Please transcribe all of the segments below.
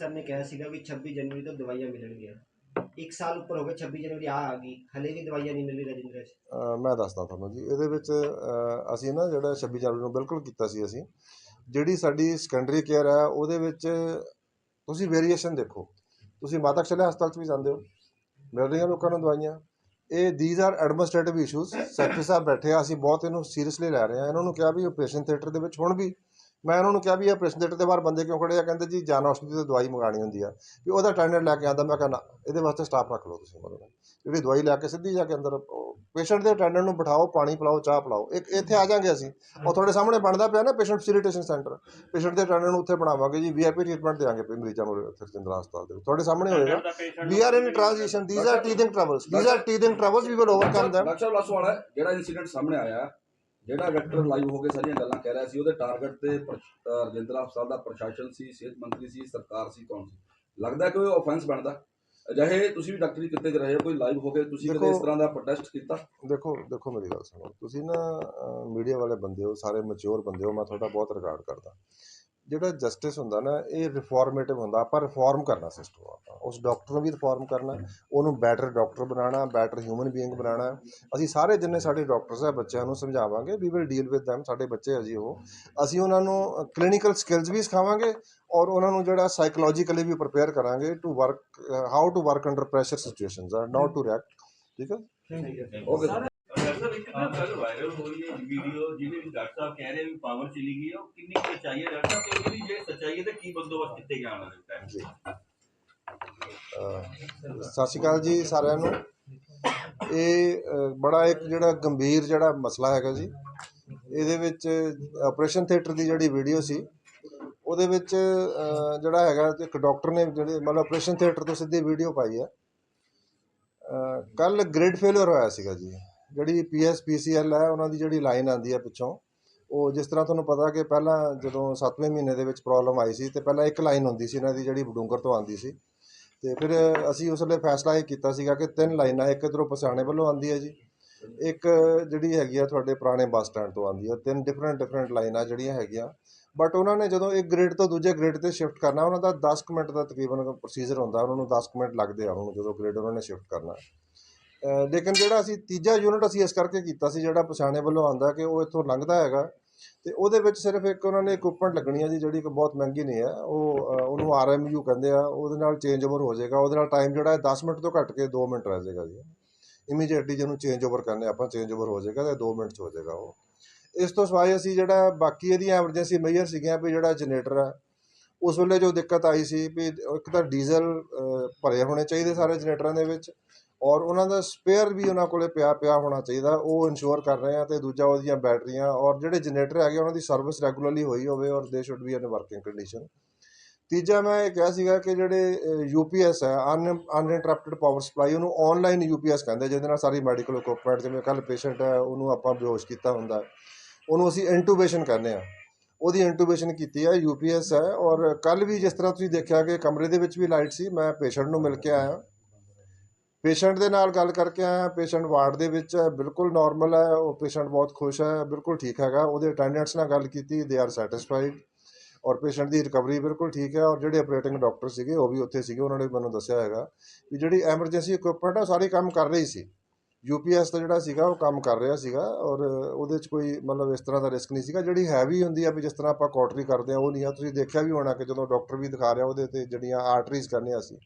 ਨੇ ਕਿਹਾ ਸੀਗਾ ਵੀ 26 ਜਨਵਰੀ ਤੋਂ ਦਵਾਈਆਂ ਮਿਲਣਗੀਆਂ। ਇੱਕ ਸਾਲ ਉੱਪਰ ਹੋ ਗਿਆ 26 ਜਨਵਰੀ ਆ ਆ ਗਈ। ਹਲੇ ਵੀ ਦਵਾਈਆਂ ਨਹੀਂ ਮਿਲ ਰਹੀ ਰਜਿੰਦਰ ਜੀ। ਅ, ਮੈਂ ਦੱਸਦਾ ਤੁਹਾਨੂੰ ਜੀ ਇਹਦੇ ਵਿੱਚ ਅ, ਅਸੀਂ ਨਾ ਜਿਹੜਾ 26 ਜਨਵਰੀ ਨੂੰ ਬਿਲਕੁਲ ਕੀਤਾ ਸੀ ਅਸੀਂ ਜਿਹੜੀ ਸਾਡੀ ਸੈਕੰਡਰੀ ਕੇਅਰ ਹੈ ਉਹਦੇ ਵਿੱਚ ਤੁਸੀਂ ਵੇਰੀਏਸ਼ਨ ਦੇਖੋ। ਤੁਸੀਂ ਮਾਤਾ ਚਲੇ ਹਸਪਤਾਲ 'ਚ ਵੀ ਜਾਂਦੇ ਹੋ ਮਿਲ ਰਹੀਆਂ ਲੋਕਾਂ ਨੂੰ ਦਵਾਈਆਂ। ਇਹ these are administrative issues secretary sahib ਬੈਠੇ ਆ ਅਸੀਂ ਬਹੁਤ ਇਹਨੂੰ ਸੀਰੀਅਸਲੀ ਲੈ ਰਹੇ ਹਾਂ। ਇਹਨਾਂ ਨੂੰ ਕਿਹਾ ਵੀ ਆਪਰੇਸ਼ਨ ਥੀਏਟਰ ਦੇ ਵਿੱਚ ਹੁਣ ਵੀ ਮੈਂ ਇਹਨਾਂ ਨੂੰ ਕਿਹਾ ਵੀ ਆਪਰੇਸ਼ਨ ਥੀਏਟਰ ਦੇ ਬਾਹਰ ਬੰਦੇ ਕਿਉਂ ਖੜੇ ਆ ਕਹਿੰਦੇ ਜੀ ਜਾਨ ਔਸ਼ਧੀ ਤੋਂ ਦਵਾਈ ਮੰਗਾਣੀ ਹੁੰਦੀ ਆ ਵੀ ਉਹਦਾ ਅਟੈਂਡੈਂਟ ਲੈ ਕੇ ਆਂਦਾ ਮੈਂ ਕਹਿੰਦਾ ਇਹਦੇ ਵਾਸਤੇ ਸਟਾਫ ਰੱਖ ਲਓ ਤੁਸੀਂ ਮਤਲਬ ਜਿਹੜੀ ਦਵਾਈ ਲੈ ਕੇ ਸਿੱਧੀ ਜਾ ਕੇ ਅੰਦਰ ਪੇਸ਼ੈਂਟ ਦੇ ਅਟੈਂਡੈਂਟ ਨੂੰ ਬਿਠਾਓ ਪਾਣੀ ਪਿਲਾਓ ਚਾਹ ਪਿਲਾਓ ਇੱਕ ਇੱਥੇ ਆ ਜਾਾਂਗੇ ਅਸੀਂ ਉਹ ਤੁਹਾਡੇ ਸਾਹਮਣੇ ਬਣਦਾ ਪਿਆ ਨਾ ਪੇਸ਼ੈਂਟ ਫੈਸਿਲਿਟੇਸ਼ਨ ਸੈਂਟਰ ਪੇਸ਼ੈਂਟ ਦੇ ਅਟੈਂਡੈਂਟ ਨੂੰ ਉੱਥੇ ਬਣਾਵਾਂਗੇ ਜੀ ਵੀਆਈਪੀ ਟ੍ਰੀਟਮੈਂਟ ਦੇਵਾਂਗੇ ਪੇ ਮਰੀਜ਼ਾਂ ਨੂੰ ਇੱਥੇ ਰਜਿੰਦਰਾ ਹਸਪਤਾਲ ਦੇ ਤੁਹਾਡੇ ਸਾਹਮਣੇ ਹੋਏਗਾ we are in transition these are teething troubles these are teething troubles we will overcome them doctor sahib last ਵਾਲਾ ਜਿਹੜਾ ਇਨਸੀਡੈਂਟ ਸਾਹਮਣੇ ਆਇਆ ਜਿਹੜਾ ਡਾਕਟਰ ਲਾਈਵ ਹੋ ਕੇ ਸਾਰੀਆਂ ਗੱਲਾਂ ਕਹਿ ਰਿਹਾ ਸੀ ਉਹਦੇ ਟਾਰਗੇਟ ਤੇ ਰਜਿੰਦਰਾ ਹਸਪਤਾਲ ਦਾ ਪ੍ਰਸ਼ਾਸਨ ਸੀ ਸਿਹਤ ਮੰਤਰੀ ਸੀ ਸਰਕਾਰ ਸੀ ਕੌਣ ਸੀ? ਲੱਗਦਾ ਕਿ ਉਹ ਆਫੈਂਸ ਬਣਦਾ। ਅਜਿਹੇ ਤੁਸੀਂ ਵੀ ਡਾਕਟਰੀ ਕਿੱਤੇ 'ਚ ਰਹੇ ਹੋ ਕੋਈ ਲਾਈਵ ਹੋ ਕੇ ਤੁਸੀਂ ਕਦੇ ਇਸ ਤਰ੍ਹਾਂ ਦਾ ਪ੍ਰੋਟੈਸਟ ਕੀਤਾ? ਦੇਖੋ ਦੇਖੋ ਮੇਰੀ ਗੱਲ ਸੁਣੋ। ਤੁਸੀਂ ਨਾ ਮੀਡੀਆ ਵਾਲੇ ਬੰਦੇ ਹੋ ਸਾਰੇ ਮੈਚੁਰ ਬੰਦੇ ਹੋ ਮੈਂ ਤੁਹਾਡਾ ਬਹੁਤ ਰਿਕਾਰਡ ਕਰਦਾ। ਜਿਹੜਾ ਜਸਟਿਸ ਹੁੰਦਾ ਨਾ ਇਹ ਰਿਫਾਰਮੇਟਿਵ ਹੁੰਦਾ ਆਪਾਂ ਰਿਫਾਰਮ ਕਰਨਾ ਸਿਸਟਮ ਆਪਾਂ। ਉਸ ਡਾਕਟਰ ਨੂੰ ਵੀ ਰਿਫਾਰਮ ਕਰਨਾ ਉਹਨੂੰ ਬੈਟਰ ਡਾਕਟਰ ਬਣਾਉਣਾ ਬੈਟਰ ਹਿਊਮਨ ਬੀਇੰਗ ਬਣਾਉਣਾ। ਅਸੀਂ ਸਾਰੇ ਜਿੰਨੇ ਸਾਡੇ ਡਾਕਟਰਸ ਆ ਬੱਚਿਆਂ ਨੂੰ ਸਮਝਾਵਾਂਗੇ we will deal with them ਸਾਡੇ ਬੱਚੇ ਆ ਜੀ ਉਹ। ਅਸੀਂ ਉਹਨਾਂ ਨੂੰ ਕਲੀਨਿਕਲ ਸਕਿੱਲਸ ਵੀ ਸਿਖਾਵਾਂਗੇ ਔਰ ਉਹਨਾਂ ਨੂੰ ਜਿਹੜਾ ਸਾਈਕੋਲੋਜੀਕਲੀ ਵੀ ਪ੍ਰਪੇਅਰ ਕਰਾਂਗੇ to work how to work under pressure situations ਆ ਨਾਟ ਟੂ ਰਿਐਕਟ ਠੀਕ ਹੈ ਓਕੇ ਡਾਕਟਰ ਸਾਹਿਬ ਇੱਕ ਨਾ ਕੱਲ ਵਾਇਰਲ ਹੋ ਰਹੀ ਹੈ ਵੀਡੀਓ ਜਿਹਦੇ ਵਿੱਚ ਡਾਕਟਰ ਸਾਹਿਬ ਕਹਿ ਰਹੇ ਵੀ ਪਾਵਰ ਚਲੀ ਗਈ ਹੈ ਉਹ ਕਿੰਨੀ ਕੁ ਸੱਚਾਈ ਹੈ? ਡਾਕਟਰ ਸਾਹਿਬ ਤੇ ਉਹਦੀ ਜੇ ਸੱਚਾਈ ਹੈ ਤਾਂ ਕੀ ਬੰਦੋਬਸਤ ਕੀਤੇ ਜਾਣ ਵਾਲੇ ਟਾਈਮ ਜੀ? ਅਹ ਸਤਿ ਸ਼੍ਰੀ ਅਕਾਲ ਜੀ ਸਾਰਿਆਂ ਨੂੰ। ਇਹ ਅਹ, ਬੜਾ ਇੱਕ ਜਿਹੜਾ ਗੰਭੀਰ ਜਿਹੜਾ ਮਸਲਾ ਹੈਗਾ ਜੀ ਇਹਦੇ ਵਿੱਚ ਆਪਰੇਸ਼ਨ ਥੀਏਟਰ ਦੀ ਜਿਹੜੀ ਵੀਡੀਓ ਸੀ ਉਹਦੇ ਵਿੱਚ ਅਹ, ਜਿਹੜਾ ਹੈਗਾ ਤੇ ਇੱਕ ਡਾਕਟਰ ਨੇ ਜਿਹੜੇ ਮਤਲਬ ਆਪਰੇਸ਼ਨ ਥੀਏਟਰ ਤੋਂ ਸਿੱਧੀ ਵੀਡੀਓ ਪਾਈ ਹੈ। ਕੱਲ ਗ੍ਰਿਡ ਫੇਲਿਅਰ ਹੋਇਆ ਸੀਗਾ ਜੀ। ਜਿਹੜੀ ਪੀਐਸਪੀਸੀਐਲ ਹੈ, ਉਹਨਾਂ ਦੀ ਜਿਹੜੀ ਲਾਈਨ ਆਉਂਦੀ ਹੈ ਪਿੱਛੋਂ, ਉਹ ਜਿਸ ਤਰ੍ਹਾਂ ਤੁਹਾਨੂੰ ਪਤਾ ਕਿ ਪਹਿਲਾਂ ਜਦੋਂ 7ਵੇਂ ਮਹੀਨੇ ਦੇ ਵਿੱਚ ਪ੍ਰੋਬਲਮ ਆਈ ਸੀ, ਤੇ ਪਹਿਲਾਂ ਇੱਕ ਲਾਈਨ ਹੁੰਦੀ ਸੀ, ਇਹਨਾਂ ਦੀ ਜਿਹੜੀ ਬਡੂੰਗਰ ਤੋਂ ਆਉਂਦੀ ਸੀ। ਤੇ ਫਿਰ ਅਸੀਂ ਉਸ ਵੇਲੇ ਫੈਸਲਾ ਇਹ ਕੀਤਾ ਸੀਗਾ ਕਿ ਤਿੰਨ ਲਾਈਨਾਂ ਇੱਕ ਇੱਧਰੋਂ ਪਸਿਆਣੇ ਵੱਲੋਂ ਆਉਂਦੀ ਹੈ ਜੀ। ਇੱਕ ਜਿਹੜੀ ਹੈਗੀ ਆ ਤੁਹਾਡੇ ਪੁਰਾਣੇ ਬੱਸ ਸਟੈਂਡ ਤੋਂ ਆਉਂਦੀ ਹੈ ਤਿੰਨ ਡਿਫਰੈਂਟ ਡਿਫਰੈਂਟ ਲਾਈਨਾਂ ਜਿਹੜੀਆਂ ਹੈਗੀਆਂ। ਬਟ ਉਹਨਾਂ ਨੇ ਜਦੋਂ ਇੱਕ ਗ੍ਰੇਡ ਤੋਂ ਦੂਜੇ ਗ੍ਰੇਡ ਤੇ ਸ਼ਿਫਟ ਕਰਨਾ, ਉਹਨਾਂ ਦਾ 10 ਕੁ ਮਿੰਟ ਦਾ ਤਕਰੀਬਨ ਪ੍ਰੋਸੀਜਰ ਹੁੰਦਾ, ਉਹਨਾਂ ਨੂੰ 10 ਕੁ ਮਿੰਟ ਲੱਗਦੇ ਆ ਉਹਨੂੰ ਜਦੋਂ ਗ੍ਰੇਡ ਉਹਨਾਂ ਨੇ ਸ਼ਿਫਟ ਕਰਨਾ। ਲੇਕਿਨ ਜਿਹੜਾ ਅਸੀਂ ਤੀਜਾ ਯੂਨਿਟ ਅਸੀਂ ਇਸ ਕਰਕੇ ਕੀਤਾ ਸੀ ਜਿਹੜਾ ਪਛਾਣੇ ਵੱਲੋਂ ਆਂਦਾ ਕਿ ਉਹ ਇੱਥੋਂ ਲੰਘਦਾ ਹੈਗਾ ਤੇ ਉਹਦੇ ਵਿੱਚ ਸਿਰਫ ਇੱਕ ਉਹਨਾਂ ਨੇ ਇਕਵਿਪਮੈਂਟ ਲੱਗਣੀ ਹੈ ਜੀ ਜਿਹੜੀ ਕਿ ਬਹੁਤ ਮਹਿੰਗੀ ਨਹੀਂ ਹੈ। ਉਹ ਅਹ, ਉਹਨੂੰ ਆਰਐਮਯੂ ਕਹਿੰਦੇ ਆ ਉਹਦੇ ਨਾਲ ਚੇਂਜ ਓਵਰ ਹੋ ਜਾਏਗਾ। ਉਹਦੇ ਨਾਲ ਟਾਈਮ ਜਿਹੜਾ ਹੈ 10 ਮਿੰਟ ਤੋਂ ਘੱਟ ਕੇ 2 ਮਿੰਟ ਰਹਿ ਜਾਏਗਾ ਜੀ। ਇਮੀਡੀਏਟਲੀ ਜਿਹਨੂੰ ਚੇਂਜ ਓਵਰ ਕਰਨੇ ਆਪਾਂ ਚੇਂਜ ਓਵਰ ਹੋ ਜਾਏਗਾ ਤੇ 2 ਮਿੰਟ 'ਚ ਹੋ ਜਾਏਗਾ ਉਹ। ਇਸ ਤੋਂ ਸਵਾਏ ਅਸੀਂ ਜਿਹੜਾ ਬਾਕੀ ਇਹਦੀਆਂ ਐਮਰਜੈਂਸੀ ਮੇਜਰ ਸੀਗੀਆਂ ਵੀ ਜਿਹੜਾ ਜਨਰੇਟਰ ਹੈ ਉਸ ਵੇਲੇ ਜੋ ਦਿੱਕਤ ਆਈ ਸੀ ਵੀ ਇੱਕ ਤਾਂ ਡੀਜ਼ਲ ਭਰੇ ਹੋਣੇ ਚਾਹੀਦੇ ਸਾਰੇ ਜਨਰੇਟਰਾਂ ਦੇ ਵਿੱਚ ਔਰ ਉਹਨਾਂ ਦਾ ਸਪੇਅਰ ਵੀ ਉਹਨਾਂ ਕੋਲੇ ਪਿਆ ਪਿਆ ਹੋਣਾ ਚਾਹੀਦਾ, ਉਹ ਇਨਸ਼ੋਰ ਕਰ ਰਹੇ ਆ ਤੇ ਦੂਜਾ ਉਹਦੀਆਂ ਬੈਟਰੀਆਂ ਔਰ ਜਿਹੜੇ ਜਨਰੇਟਰ ਹੈਗੇ ਉਹਨਾਂ ਦੀ ਸਰਵਿਸ ਰੈਗੂਲਰਲੀ ਹੋਈ ਹੋਵੇ ਔਰ they should be in working condition ਤੀਜਾ ਮੈਂ ਇਹ ਕਿਹਾ ਸੀਗਾ ਕਿ ਜਿਹੜੇ ਯੂਪੀਐਸ ਹੈ ਅਨ ਅਨਇੰਟਰਪਟਡ ਪਾਵਰ ਸਪਲਾਈ ਉਹਨੂੰ ਆਨਲਾਈਨ ਯੂਪੀਐਸ ਕਹਿੰਦੇ ਜਿਹਦੇ ਨਾਲ ਸਾਰੀ ਮੈਡੀਕਲ ਇਕਵਿਪਮੈਂਟ ਜਿਵੇਂ ਕੱਲ ਪੇਸ਼ੈਂਟ ਹੈ, ਉਹਨੂੰ ਆਪਾਂ ਬੇਹੋਸ਼ ਕੀਤਾ ਹੁੰਦਾ ਉਹਨੂੰ ਅਸੀਂ ਇੰਟੂਬੇਸ਼ਨ ਕਹਿੰਦੇ ਆ। ਉਹਦੀ ਇੰਟੂਬੇਸ਼ਨ ਕੀਤੀ ਹੈ ਯੂਪੀਐਸ ਹੈ, ਔਰ ਕੱਲ ਵੀ ਜਿਸ ਤਰ੍ਹਾਂ ਤੁਸੀਂ ਦੇਖਿਆ ਕਿ ਕਮਰੇ ਦੇ ਵਿੱਚ ਵੀ ਲਾਈਟ ਸੀ, ਮੈਂ ਪੇਸ਼ੈਂਟ ਨੂੰ ਮਿਲ ਕੇ ਆਇਆ। ਪੇਸ਼ੈਂਟ ਦੇ ਨਾਲ ਗੱਲ ਕਰਕੇ ਆਇਆ, ਪੇਸ਼ੈਂਟ ਵਾਰਡ ਦੇ ਵਿੱਚ ਹੈ, ਬਿਲਕੁਲ ਨਾਰਮਲ ਹੈ, ਉਹ ਪੇਸ਼ੈਂਟ ਬਹੁਤ ਖੁਸ਼ ਹੈ, ਬਿਲਕੁਲ ਠੀਕ ਹੈਗਾ, ਉਹਦੇ ਅਟੈਂਡੈਂਟਸ ਨਾਲ ਗੱਲ ਕੀਤੀ ਦੇ ਆਰ ਸੈਟੀਸਫਾਈਡ ਔਰ ਪੇਸ਼ੈਂਟ ਦੀ ਰਿਕਵਰੀ ਬਿਲਕੁਲ ਠੀਕ ਹੈ, ਔਰ ਜਿਹੜੇ ਆਪਰੇਟਿੰਗ ਡਾਕਟਰ ਸੀਗੇ, ਉਹ ਵੀ ਉੱਥੇ ਸੀਗੇ, ਉਹਨਾਂ ਨੇ ਮੈਨੂੰ ਦੱਸਿਆ ਹੈਗਾ ਵੀ ਜਿਹੜੀ ਐਮਰਜੈਂਸੀ ਇਕਵਿਪਮੈਂਟ ਆ ਸਾਰੇ ਕੰਮ ਕਰ ਰਹੀ ਸੀ। ਯੂਪੀਐਸ ਦਾ ਜਿਹੜਾ ਸੀਗਾ, ਉਹ ਕੰਮ ਕਰ ਰਿਹਾ ਸੀਗਾ ਔਰ ਉਹਦੇ 'ਚ ਕੋਈ ਮਤਲਬ ਇਸ ਤਰ੍ਹਾਂ ਦਾ ਰਿਸਕ ਨਹੀਂ ਸੀਗਾ। ਜਿਹੜੀ ਹੈਵੀ ਹੁੰਦੀ ਆ ਵੀ ਜਿਸ ਤਰ੍ਹਾਂ ਆਪਾਂ ਕੋਟਰੀ ਕਰਦੇ ਆ, ਉਹ ਨਹੀਂ ਆ। ਤੁਸੀਂ ਦੇਖਿਆ ਵੀ ਹੋਣਾ ਕਿ ਜਦੋਂ ਡਾਕਟਰ ਵੀ ਦਿਖਾ ਰਿਹਾ ਉਹਦੇ ਤੇ ਜਿਹੜੀਆਂ ਆਰਟਰੀਜ਼ ਕਰਨੇ ਅਸੀਂ,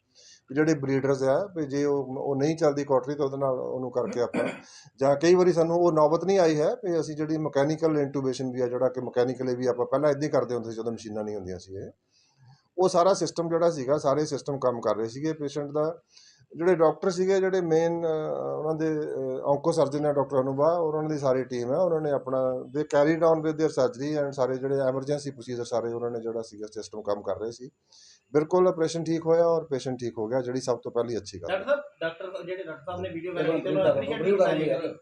ਵੀ ਜਿਹੜੇ ਬਰੀਡਰਸ ਆ, ਵੀ ਜੇ ਉਹ ਉਹ ਨਹੀਂ ਚੱਲਦੀ ਕੋਟਰੀ ਤਾਂ ਉਹਦੇ ਨਾਲ ਉਹਨੂੰ ਕਰਕੇ ਆਪਾਂ ਜਾਂ ਕਈ ਵਾਰੀ ਸਾਨੂੰ ਉਹ ਨੌਬਤ ਨਹੀਂ ਆਈ ਹੈ ਵੀ ਅਸੀਂ ਜਿਹੜੀ ਮਕੈਨੀਕਲ ਇੰਟੂਬੇਸ਼ਨ ਵੀ ਆ, ਜਿਹੜਾ ਕਿ ਮਕੈਨੀਕਲੀ ਵੀ ਆਪਾਂ ਪਹਿਲਾਂ ਇਦਾਂ ਹੀ ਕਰਦੇ ਹੁੰਦੇ ਸੀ ਜਦੋਂ ਮਸ਼ੀਨਾਂ ਨਹੀਂ ਹੁੰਦੀਆਂ ਸੀ ਇਹ। ਉਹ ਸਾਰਾ ਸਿਸਟਮ ਜਿਹੜਾ ਸੀਗਾ, ਸਾਰੇ ਸਿਸਟਮ ਕੰਮ ਕਰ ਰਹੇ ਸੀਗੇ। ਪੇਸ਼ੈਂਟ ਦਾ ਜਿਹੜੇ ਡਾਕਟਰ ਸੀਗੇ ਜਿਹੜੇ ਮੇਨ ਉਹਨਾਂ ਦੇ ਔਂਕੋ ਸਰਜਨ ਹੈ ਡਾਕਟਰ ਅਨੁਭਾ ਔਰ ਉਹਨਾਂ ਦੀ ਸਾਰੀ ਟੀਮ ਹੈ ਉਹਨਾਂ ਨੇ ਆਪਣਾ ਦੇ carried on with their surgery and ਸਾਰੇ ਜਿਹੜੇ ਐਮਰਜੈਂਸੀ ਪ੍ਰੋਸੀਜਰ ਸਾਰੇ ਉਹਨਾਂ ਨੇ ਜਿਹੜਾ ਸੀਗਾ ਸਿਸਟਮ ਕੰਮ ਕਰ ਰਹੇ ਸੀ ਬਿਲਕੁਲ ਆਪਰੇਸ਼ਨ ਠੀਕ ਹੋਇਆ ਔਰ ਪੇਸ਼ੈਂਟ ਠੀਕ ਹੋ ਗਿਆ ਜਿਹੜੀ ਸਭ ਤੋਂ ਪਹਿਲੀ ਅੱਛੀ ਗੱਲ ਹੈ ਡਾਕਟਰ ਸਾਹਿਬ ਡਾਕਟਰ ਜਿਹੜੇ ਡਾਕਟਰ ਸਾਹਿਬ ਨੇ ਵੀਡੀਓ ਦੇਖੋ, ਵਾਇਰਲ ਕੀਤੀ ਉਹਨਾਂ ਦੇਖੋ, ਐਪਰੀਸ਼ੀਏਟ ਕੀਤਾ ਨਹੀਂ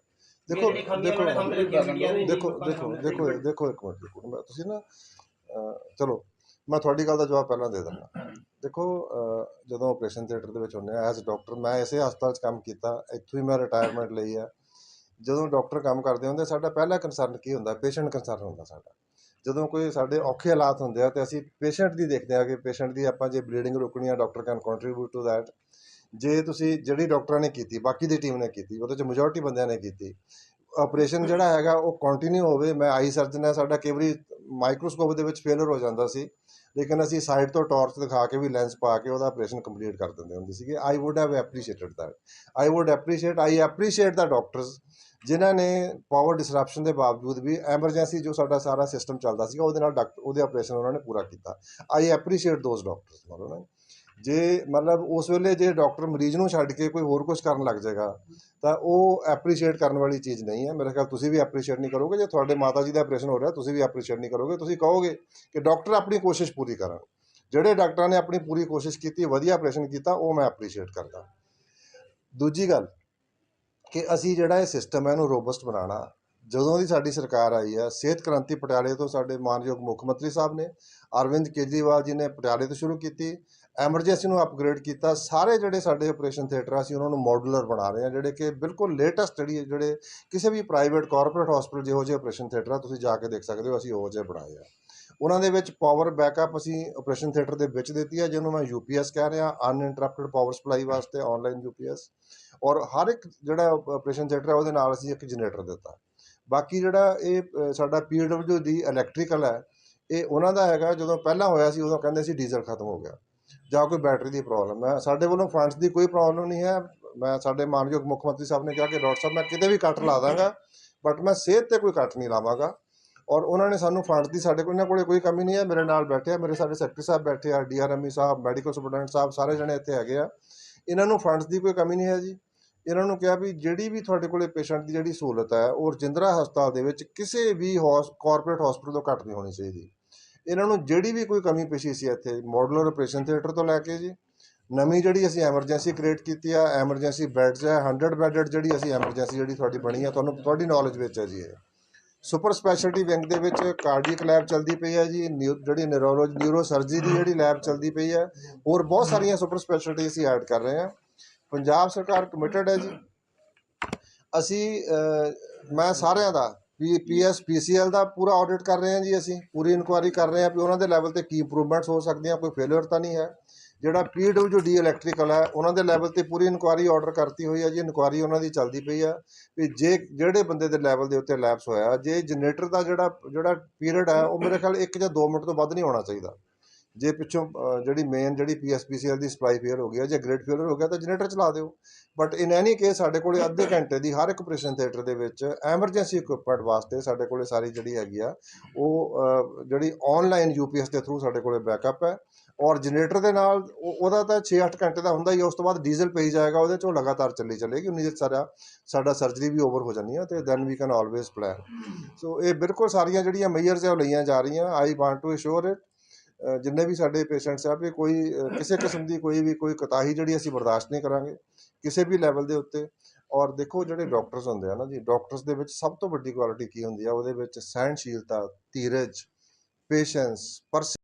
ਦੇਖੋ ਜਿਹੜੀ ਖਾਮੀਆਂ ਦੇਖੋ ਉਹਨਾਂ ਨੇ ਸਾਹਮਣੇ ਰੱਖੀਆਂ ਮੀਡੀਆ ਨੇ ਦੇਖੋ ਦੇਖੋ ਦੇਖੋ ਦੇਖੋ ਇੱਕ ਮਿੰਟ ਦੇਖੋ ਮੈਂ- ਤੁਸੀਂ ਨਾ ਅਹ, ਚਲੋ ਮੈਂ ਤੁਹਾਡੀ ਗੱਲ ਦਾ ਜਵਾਬ ਪਹਿਲਾਂ ਦੇ ਦਿੰਦਾ। ਦੇਖੋ ਜਦੋਂ ਆਪਰੇਸ਼ਨ ਥੀਏਟਰ ਦੇ ਵਿੱਚ ਹੁੰਦੇ ਆ ਐਜ਼ ਡਾਕਟਰ ਮੈਂ ਇਸੇ ਹਸਪਤਾਲ 'ਚ ਕੰਮ ਕੀਤਾ, ਇੱਥੋਂ ਹੀ ਮੈਂ ਰਿਟਾਇਰਮੈਂਟ ਲਈ ਆ। ਜਦੋਂ ਡਾਕਟਰ ਕੰਮ ਕਰਦੇ ਹੁੰਦੇ, ਸਾਡਾ ਪਹਿਲਾ ਕੰਸਰਨ ਕੀ ਹੁੰਦਾ? ਪੇਸ਼ੈਂਟ ਕੰਸਰਨ ਹੁੰਦਾ ਸਾਡਾ। ਜਦੋਂ ਕੋਈ ਸਾਡੇ ਔਖੇ ਹਾਲਾਤ ਹੁੰਦੇ ਆ, ਤੇ ਅਸੀਂ ਪੇਸ਼ੈਂਟ ਦੀ ਦੇਖਦੇ ਆ ਕਿ ਪੇਸ਼ੈਂਟ ਦੀ ਆਪਾਂ ਜੇ ਬਲੀਡਿੰਗ ਰੋਕਣੀ ਆ doctor can contribute to that ਜੇ ਤੁਸੀਂ ਜਿਹੜੀ ਡਾਕਟਰਾਂ ਨੇ ਕੀਤੀ, ਬਾਕੀ ਦੀ ਟੀਮ ਨੇ ਕੀਤੀ, ਉਹਦੇ ਚ ਮੈਜੋਰਟੀ ਬੰਦਿਆਂ ਨੇ ਕੀਤੀ ਆਪਰੇਸ਼ਨ ਜਿਹੜਾ ਹੈਗਾ ਉਹ ਕੰਟੀਨਿਊ ਹੋਵੇ। ਮੈਂ ਆਈ ਸਰਜਨ ਹੈ ਸਾਡਾ ਕਈ ਵਾਰੀ ਮਾਈਕਰੋਸਕੋਪ ਦੇ ਵਿੱਚ ਫੇਲਰ ਹੋ ਜਾਂਦਾ ਸੀ। ਲੇਕਿਨ ਅਸੀਂ ਸਾਈਡ ਤੋਂ ਟਾਰਚ ਦਿਖਾ ਕੇ ਵੀ ਲੈਂਸ ਪਾ ਕੇ ਉਹਦਾ ਆਪਰੇਸ਼ਨ ਕੰਪਲੀਟ ਕਰ ਦਿੰਦੇ ਹੁੰਦੇ ਸੀਗੇ। I would have appreciated that I would appreciate I appreciate the doctors ਜਿਨ੍ਹਾਂ ਨੇ ਪਾਵਰ ਡਿਸਰਪਸ਼ਨ ਦੇ ਬਾਵਜੂਦ ਵੀ ਐਮਰਜੈਂਸੀ ਜੋ ਸਾਡਾ ਸਾਰਾ ਸਿਸਟਮ ਚੱਲਦਾ ਸੀਗਾ ਉਹਦੇ ਨਾਲ ਡਾਕਟਰ ਉਹਦੇ ਆਪਰੇਸ਼ਨ ਉਹਨਾਂ ਨੇ ਪੂਰਾ ਕੀਤਾ। ਆਈ ਐਪਰੀਸ਼ੀਏਟ ਦੋਜ਼ ਡਾਕਟਰਸ ਮਤਲਬ ਜੇ ਮਤਲਬ ਉਸ ਵੇਲੇ ਜੇ ਡਾਕਟਰ ਮਰੀਜ਼ ਨੂੰ ਛੱਡ ਕੇ ਕੋਈ ਹੋਰ ਕੁਝ ਕਰਨ ਲੱਗ ਜਾਏਗਾ, ਤਾਂ ਉਹ ਐਪਰੀਸ਼ੀਏਟ ਕਰਨ ਵਾਲੀ ਚੀਜ਼ ਨਹੀਂ ਹੈ। ਮੇਰੇ ਖਿਆਲ ਤੁਸੀਂ ਵੀ ਐਪਰੀਸ਼ੀਏਟ ਨਹੀਂ ਕਰੋਗੇ। ਜੇ ਤੁਹਾਡੇ ਮਾਤਾ ਜੀ ਦਾ ਆਪਰੇਸ਼ਨ ਹੋ ਰਿਹਾ, ਤੁਸੀਂ ਵੀ ਐਪਰੀਸ਼ੀਏਟ ਨਹੀਂ ਕਰੋਗੇ। ਤੁਸੀਂ ਕਹੋਗੇ ਕਿ ਡਾਕਟਰ ਆਪਣੀ ਕੋਸ਼ਿਸ਼ ਪੂਰੀ ਕਰਨ। ਜਿਹੜੇ ਡਾਕਟਰਾਂ ਨੇ ਆਪਣੀ ਪੂਰੀ ਕੋਸ਼ਿਸ਼ ਕੀਤੀ, ਵਧੀਆ ਆਪਰੇਸ਼ਨ ਕੀਤਾ, ਉਹ ਮੈਂ ਐਪਰੀਸ਼ੀਏਟ ਕਰਦਾ। ਦੂਜੀ ਗੱਲ ਕਿ ਅਸੀਂ ਜਿਹੜਾ ਇਹ ਸਿਸਟਮ ਹੈ, ਇਹਨੂੰ ਰੋਬਸਟ ਬਣਾਉਣਾ ਜਦੋਂ ਦੀ ਸਾਡੀ ਸਰਕਾਰ ਆਈ ਹੈ ਸਿਹਤ ਕ੍ਰਾਂਤੀ ਪਟਿਆਲੇ ਤੋਂ ਸਾਡੇ ਮਾਨਯੋਗ ਮੁੱਖ ਮੰਤਰੀ ਸਾਹਿਬ ਨੇ, ਅਰਵਿੰਦ ਕੇਜਰੀਵਾਲ ਜੀ ਨੇ ਪਟਿਆਲੇ ਤੋਂ ਸ਼ੁਰੂ ਕੀਤੀ, ਐਮਰਜੈਂਸੀ ਨੂੰ ਅਪਗ੍ਰੇਡ ਕੀਤਾ, ਸਾਰੇ ਜਿਹੜੇ ਸਾਡੇ ਆਪਰੇਸ਼ਨ ਥੀਏਟਰ ਅਸੀਂ ਉਹਨਾਂ ਨੂੰ ਮੋਡੂਲਰ ਬਣਾ ਰਹੇ ਹਾਂ ਜਿਹੜੇ ਕਿ ਬਿਲਕੁਲ ਲੇਟੈਸਟ ਜਿਹੜੀ, ਜਿਹੜੇ ਕਿਸੇ ਵੀ ਪ੍ਰਾਈਵੇਟ ਕਾਰਪੋਰੇਟ ਹਸਪੀਟਲ ਜਿਹੋ ਜਿਹੇ ਆਪਰੇਸ਼ਨ ਥੀਏਟਰ ਆ, ਤੁਸੀਂ ਜਾ ਕੇ ਦੇਖ ਸਕਦੇ ਹੋ, ਅਸੀਂ ਉਹ ਜਿਹੇ ਬਣਾਏ ਆ। ਉਹਨਾਂ ਦੇ ਵਿੱਚ ਪਾਵਰ ਬੈਕਅਪ ਅਸੀਂ ਆਪਰੇਸ਼ਨ ਥੀਏਟਰ ਦੇ ਵਿੱਚ ਦਿੱਤੀ ਹੈ ਜਿਹਨੂੰ ਮੈਂ ਯੂਪੀਐਸ ਕਹਿ ਰਿਹਾ ਅਨਇੰਟਰਪਟਡ ਪਾਵਰ ਸਪਲਾਈ ਵਾਸਤੇ ਆਨਲਾਈਨ ਯੂਪੀਐਸ ਔਰ ਹਰ ਇੱਕ ਜਿਹੜਾ ਆਪਰੇਸ਼ਨ ਥੀਏਟਰ ਹੈ ਉਹਦੇ ਨਾਲ ਅਸੀਂ ਇੱਕ ਜਨਰੇਟਰ ਦਿੱਤਾ। ਬਾਕੀ ਜਿਹੜਾ ਇਹ ਅ, ਸਾਡਾ ਪੀਡਬਲਯੂ ਦੀ ਇਲੈਕਟ੍ਰੀਕਲ ਹੈ ਇਹ ਉਹਨਾਂ ਦਾ ਹੈਗਾ ਜਦੋਂ ਪਹਿਲਾਂ ਹੋਇਆ ਸੀ ਉਦੋਂ ਕਹਿੰਦੇ ਸੀ ਡੀਜ਼ਲ ਖਤਮ ਹੋ ਗਿਆ। ਜਾਂ ਕੋਈ ਬੈਟਰੀ ਦੀ ਪ੍ਰੋਬਲਮ ਹੈ। ਸਾਡੇ ਵੱਲੋਂ ਫੰਡਸ ਦੀ ਕੋਈ ਪ੍ਰੋਬਲਮ ਨਹੀਂ ਹੈ। ਮੈਂ ਸਾਡੇ ਮਾਨਯੋਗ ਮੁੱਖ ਮੰਤਰੀ ਸਾਹਿਬ ਨੇ ਕਿਹਾ ਕਿ ਡਾਕਟਰ ਸਾਹਿਬ ਮੈਂ ਕਿਤੇ ਵੀ ਕੱਟ ਲਾ ਦਾਂਗਾ ਬਟ ਮੈਂ ਸਿਹਤ ਤੇ ਕੋਈ ਕੱਟ ਨਹੀਂ ਲਾਵਾਂਗਾ। ਔਰ ਉਹਨਾਂ ਨੇ ਸਾਨੂੰ ਫੰਡਸ ਦੀ ਸਾਡੇ ਕੋਲ ਇਹਨਾਂ ਕੋਲੇ ਕੋਈ ਕਮੀ ਨਹੀਂ ਹੈ। ਮੇਰੇ ਨਾਲ ਬੈਠੇ ਆ ਮੇਰੇ ਸਾਡੇ ਸੈਕਟਰੀ ਸਾਹਿਬ ਬੈਠੇ ਆ ਡੀਆਰਐਮਈ ਸਾਹਿਬ ਮੈਡੀਕਲ ਸੁਪਰਡੈਂਟ ਸਾਹਿਬ ਸਾਰੇ ਜਣੇ ਇੱਥੇ ਹੈਗੇ ਆ। ਇਹਨਾਂ ਨੂੰ ਫੰਡਸ ਦੀ ਕੋਈ ਕਮੀ ਨਹੀਂ ਹੈ ਜੀ। ਇਹਨਾਂ ਨੂੰ ਕਿਹਾ ਵੀ ਜਿਹੜੀ ਵੀ ਤੁਹਾਡੇ ਕੋਲੇ ਪੇਸ਼ੈਂਟ ਦੀ ਜਿਹੜੀ ਸਹੂਲਤ ਹੈ, ਉਹ ਰਜਿੰਦਰਾ ਹਸਪਤਾਲ ਦੇ ਵਿੱਚ ਕਿਸੇ ਵੀ ਕਾਰਪੋਰੇਟ ਹਸਪੀਟਲ ਤੋਂ ਘੱਟ ਨਹੀਂ ਹੋਣੀ ਚਾਹੀਦੀ। ਇਹਨਾਂ ਨੂੰ ਜਿਹੜੀ ਵੀ ਕੋਈ ਕਮੀ ਪੇਸ਼ੀ ਸੀ ਇੱਥੇ ਮੋਡੂਲਰ ਆਪਰੇਸ਼ਨ ਥੀਏਟਰ ਤੋਂ ਲੈ ਕੇ ਜੀ, ਨਵੀਂ ਜਿਹੜੀ ਅਸੀਂ ਐਮਰਜੈਂਸੀ ਕ੍ਰੀਏਟ ਕੀਤੀ ਆ ਐਮਰਜੈਂਸੀ ਬੈੱਡਸ ਹੈ 100 ਬੈੱਡਡ ਜਿਹੜੀ ਅਸੀਂ ਐਮਰਜੈਂਸੀ ਜਿਹੜੀ ਤੁਹਾਡੀ ਬਣੀ ਆ, ਤੁਹਾਨੂੰ, ਤੁਹਾਡੀ ਨੌਲੇਜ ਵਿੱਚ ਹੈ ਜੀ ਇਹ। ਸੁਪਰ ਸਪੈਸ਼ਲਟੀ ਵਿੰਗ ਦੇ ਵਿੱਚ ਕਾਰਡੀਅਕ ਲੈਬ ਚੱਲਦੀ ਪਈ ਹੈ ਜੀ ਨਿਊ- ਜਿਹੜੀ ਨਿਊਰੋਲੋਜੀ ਨਿਊਰੋ ਸਰਜਰੀ ਦੀ ਜਿਹੜੀ ਲੈਬ ਚੱਲਦੀ ਪਈ ਹੈ ਹੋਰ ਬਹੁਤ ਸਾਰੀਆਂ ਸੁਪਰ ਸਪੈਸ਼ਲਟੀ ਅਸੀਂ ਐਡ ਕਰ ਰਹੇ ਹਾਂ ਪੰਜਾਬ ਸਰਕਾਰ ਕਮਿਟਡ ਹੈ ਜੀ। ਅਸੀਂ ਮੈਂ ਸਾਰਿਆਂ ਦਾ ਪੀ ਪੀਐਸ ਪੀਸੀਐਲ ਦਾ ਪੂਰਾ ਆਡਿਟ ਕਰ ਰਹੇ ਹਾਂ ਜੀ ਅਸੀਂ, ਪੂਰੀ ਇਨਕੁਆਇਰੀ ਕਰ ਰਹੇ ਹਾਂ ਵੀ ਉਹਨਾਂ ਦੇ ਲੈਵਲ ਤੇ ਕੀ ਇੰਪਰੂਵਮੈਂਟਸ ਹੋ ਸਕਦੀਆਂ, ਕੋਈ ਫੇਲਿਅਰ ਤਾਂ ਨਹੀਂ ਹੈ। ਜਿਹੜਾ ਪੀਡਬਲਯੂ ਡੀ ਇਲੈਕਟ੍ਰੀਕਲ ਹੈ, ਉਹਨਾਂ ਦੇ ਲੈਵਲ ਤੇ ਪੂਰੀ ਇਨਕੁਆਇਰੀ ਆਰਡਰ ਕਰਤੀ ਹੋਈ ਹੈ ਜੀ ਇਨਕੁਆਇਰੀ ਉਹਨਾਂ ਦੀ ਚੱਲਦੀ ਪਈ ਆ ਵੀ ਜੇ ਜਿਹੜੇ ਬੰਦੇ ਦੇ ਲੈਵਲ ਦੇ ਉੱਤੇ ਲੈਪਸ ਹੋਇਆ, ਜੇ ਜਨਰੇਟਰ ਦਾ ਜਿਹੜਾ ਜਿਹੜਾ ਪੀਰੀਅਡ ਹੈ, ਉਹ ਮੇਰੇ ਖਿਆਲ 1 ਜਾਂ 2 ਮਿੰਟ ਤੋਂ ਵੱਧ ਨਹੀਂ ਹੋਣਾ ਚਾਹੀਦਾ। ਜੇ ਪਿੱਛੋਂ ਜਿਹੜੀ ਮੇਨ ਜਿਹੜੀ ਪੀਐਸਪੀਸੀਐਲ ਦੀ ਸਪਲਾਈ ਫੇਲ ਹੋ ਹੈ ਜੇ ਗ੍ਰਿਡ ਫੇਲਰ ਹੋ ਗਿਆ ਤਾਂ ਜਨਰੇਟਰ ਚਲਾ ਦਿਓ। ਬਟ ਇਨ ਐਨੀ ਕੇਸ ਸਾਡੇ ਕੋਲੇ ਅੱਧੇ ਘੰਟੇ ਦੀ ਹਰ ਇੱਕ ਆਪਰੇਸ਼ਨ ਥੀਏਟਰ ਦੇ ਵਿੱਚ ਐਮਰਜੈਂਸੀ ਇਕਵਿਪਮੈਂਟ ਵਾਸਤੇ ਸਾਡੇ ਕੋਲੇ ਸਾਰੀ ਜਿਹੜੀ ਹੈਗੀ ਆ ਉਹ ਜਿਹੜੀ ਆਨਲਾਈਨ ਯੂਪੀਐਸ ਦੇ ਥਰੂ ਸਾਡੇ ਕੋਲੇ ਬੈਕਅਪ ਹੈ। ਔਰ ਜਨਰੇਟਰ ਦੇ ਨਾਲ ਉਹ- ਉਹਦਾ ਤਾਂ 6-8 ਘੰਟੇ ਦਾ ਹੁੰਦਾ ਹੀ ਉਸ ਤੋਂ ਬਾਅਦ ਡੀਜ਼ਲ ਪਈ ਜਾਏਗਾ ਉਹਦੇ ਚੋਂ ਲਗਾਤਾਰ ਚੱਲੀ ਚੱਲੇਗੀ ਉਨੀ ਦੇਰ ਸਾਰਾ ਸਾਡਾ ਸਰਜਰੀ ਵੀ ਓਵਰ ਹੋ ਜਾਣੀ ਹੈ ਤੇ then we can always plan so ਇਹ ਬਿਲਕੁਲ ਸਾਰੀਆਂ ਜਿਹੜੀਆਂ ਮੇਜਰਸ ਹੈ ਉਹ ਲਈਆਂ ਜਾ ਰਹੀਆਂ I want to assure it ਜਿੰਨੇ ਵੀ ਸਾਡੇ ਪੇਸ਼ੈਂਟਸ ਆ ਵੀ ਕੋਈ ਕਿਸੇ ਕਿਸਮ ਦੀ ਕੋਈ ਵੀ, ਕੋਈ ਕਤਾਹੀ ਜਿਹੜੀ ਅਸੀਂ ਬਰਦਾਸ਼ਤ ਨਹੀਂ ਕਰਾਂਗੇ, ਕਿਸੇ ਵੀ ਲੈਵਲ ਦੇ ਉੱਤੇ। ਔਰ ਦੇਖੋ ਜਿਹੜੇ ਡਾਕਟਰਸ ਹੁੰਦੇ ਆ ਨਾ ਜੀ ਡਾਕਟਰਸ ਦੇ ਵਿੱਚ ਸਭ ਤੋਂ ਵੱਡੀ ਕੁਆਲਿਟੀ ਕੀ ਹੁੰਦੀ ਆ? ਉਹਦੇ ਵਿੱਚ ਸਹਿਣਸ਼ੀਲਤਾ, ਧੀਰਜ ਪੇਸ਼ੈਂਸ ਪਰਸ